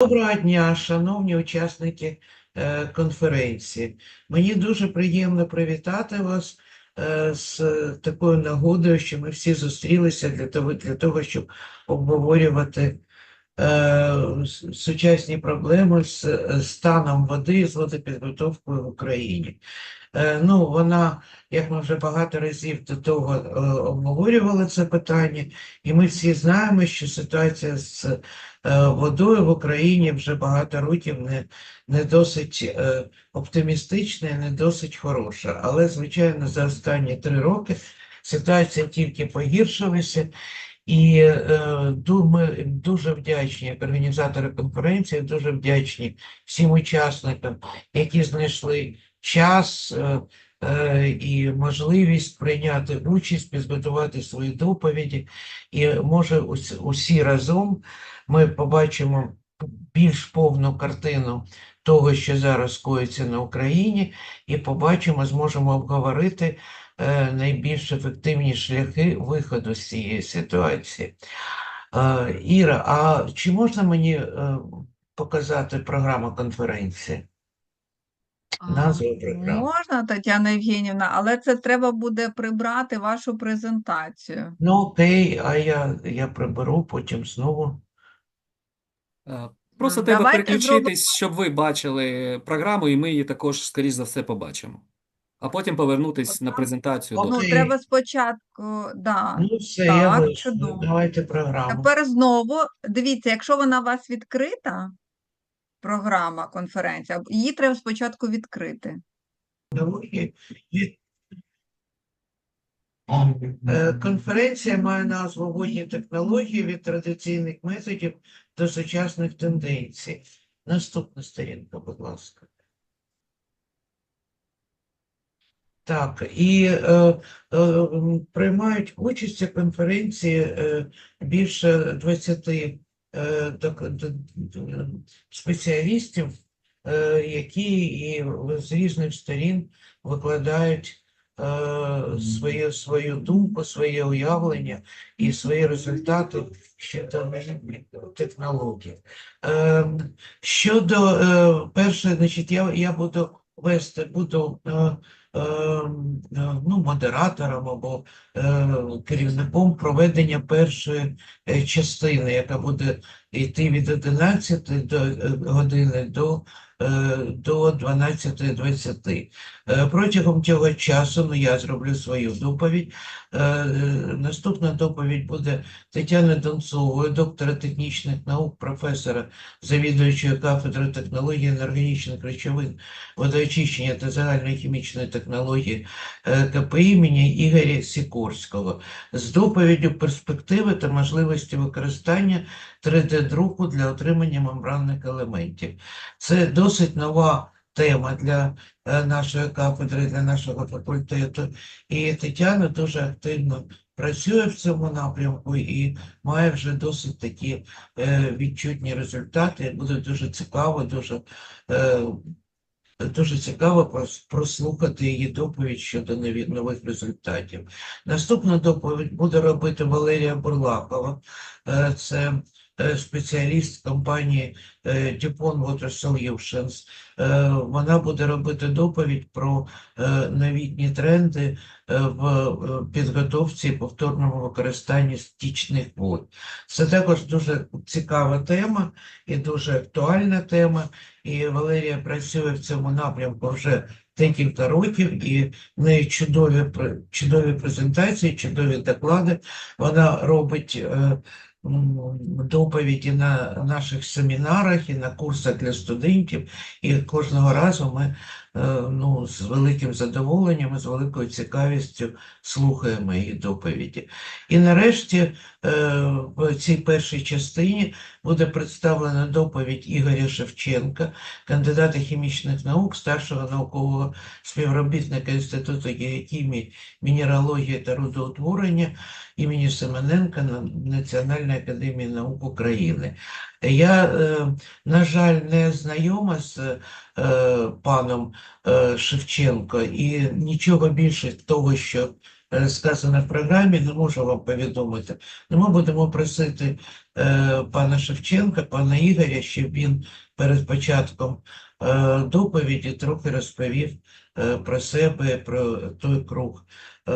Доброго дня, шановні учасники е, конференції. Мені дуже приємно привітати вас е, з такою нагодою, що ми всі зустрілися для того, для того щоб обговорювати сучасні проблеми з е, станом води, з водопідготовкою в Україні. Е, Ну, вона, як ми вже багато разів до того е, обговорювали це питання, і ми всі знаємо, що ситуація з е, водою в Україні вже багато років не, не досить е, оптимістична, і не досить хороша. Але, звичайно, за останні три роки ситуація тільки погіршилася. І е, ми дуже вдячні як організатори конференції, дуже вдячні всім учасникам, які знайшли час е, е, і можливість прийняти участь, підготувати свої доповіді. І може усі разом ми побачимо більш повну картину того, що зараз коїться на Україні, і побачимо, зможемо обговорити найбільш ефективні шляхи виходу з цієї ситуації. Е, Іра, а чи можна мені е, показати програму конференції? А, Назва програми. Можна, Тетяна Євгенівна, але це треба буде прибрати вашу презентацію. Ну, окей, а я, я приберу потім знову. Е, Просто треба давайте переключитись, щоб ви бачили програму, і ми її також, скоріш за все, побачимо. А потім повернутись на презентацію. Окей. до- Ну, треба спочатку, да. Ну, все, я так, вийшла. чудово. Давайте програму. Тепер знову, дивіться, якщо вона у вас відкрита, програма, конференція, її треба спочатку відкрити. технології. Е, Конференція має назву «Водні технології від традиційних методів до сучасних тенденцій. Наступна сторінка, будь ласка. Так, і е, е, приймають участь у конференції е, більше 20 е, док- д- д- спеціалістів, е, які і з різних сторін викладають е, свою, свою думку, своє уявлення і свої результати щодо технологій. Е, щодо е, перше, значить, я, я буду вести, буду е, е, ну, модератором або е, керівником проведення першої е, частини, яка буде йти від 11 до е, години до, е, до 12.20. Е, Протягом цього часу ну, я зроблю свою доповідь. Наступна доповідь буде Тетяни Донцової, доктора технічних наук, професора, завідуючої кафедри технології неорганічних речовин, водоочищення та загальної хімічної технології КПІ імені Ігоря Сікорського з доповіддю перспективи та можливості використання 3D-друку для отримання мембранних елементів. Це досить нова тема для е, нашої кафедри, для нашого факультету. І Тетяна дуже активно працює в цьому напрямку і має вже досить такі е, відчутні результати. Буде дуже цікаво, дуже, е, дуже цікаво прослухати її доповідь щодо нових результатів. Наступну доповідь буде робити Валерія Бурлакова. Це спеціаліст компанії е, DuPont Water Solutions. Е, Вона буде робити доповідь про е, новітні тренди е, в е, підготовці і повторному використанні стічних вод. Це також дуже цікава тема і дуже актуальна тема. І Валерія працює в цьому напрямку вже декілька років, і в неї чудові, чудові презентації, чудові доклади. Вона робить е, доповіді на наших семінарах і на курсах для студентів. І кожного разу ми е, ну, з великим задоволенням з великою цікавістю слухаємо її доповіді. І нарешті е, в цій першій частині буде представлена доповідь Ігоря Шевченка, кандидата хімічних наук, старшого наукового співробітника Інституту геохімії, мінералогії та рудоутворення імені Семененка на Національної академії наук України. Я, е, на жаль, не знайома з е, паном е, Шевченко і нічого більше того, що сказане в програмі, не можу вам повідомити. Но ми будемо просити пана Шевченка, пана Ігоря, щоб він перед початком доповіді трохи розповів е, про себе, про той круг е,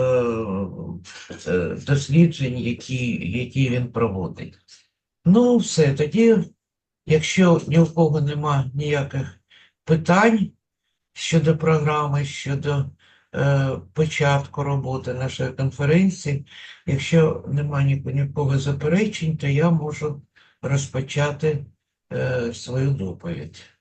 е, досліджень, які, які він проводить. Ну, все, тоді, якщо ні у кого нема ніяких питань щодо програми, щодо е, початку роботи нашої конференції, якщо нема ні, ні в кого заперечень, то я можу розпочати е, свою доповідь.